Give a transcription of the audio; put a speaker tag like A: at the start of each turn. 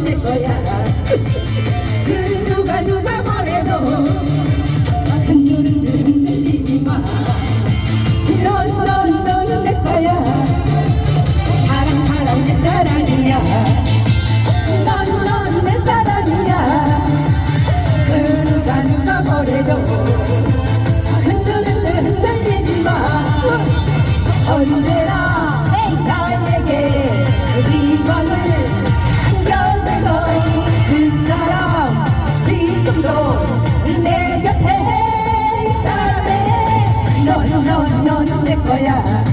A: 없는 거야. 그 누가 누가 뭐래도 한눈은 흔들리지 마. 넌, 넌, 너는 내 거야. 사랑, 사랑, 내 사랑이야. 내 곁에 있어야 돼 너는 너는 너는 내 거야.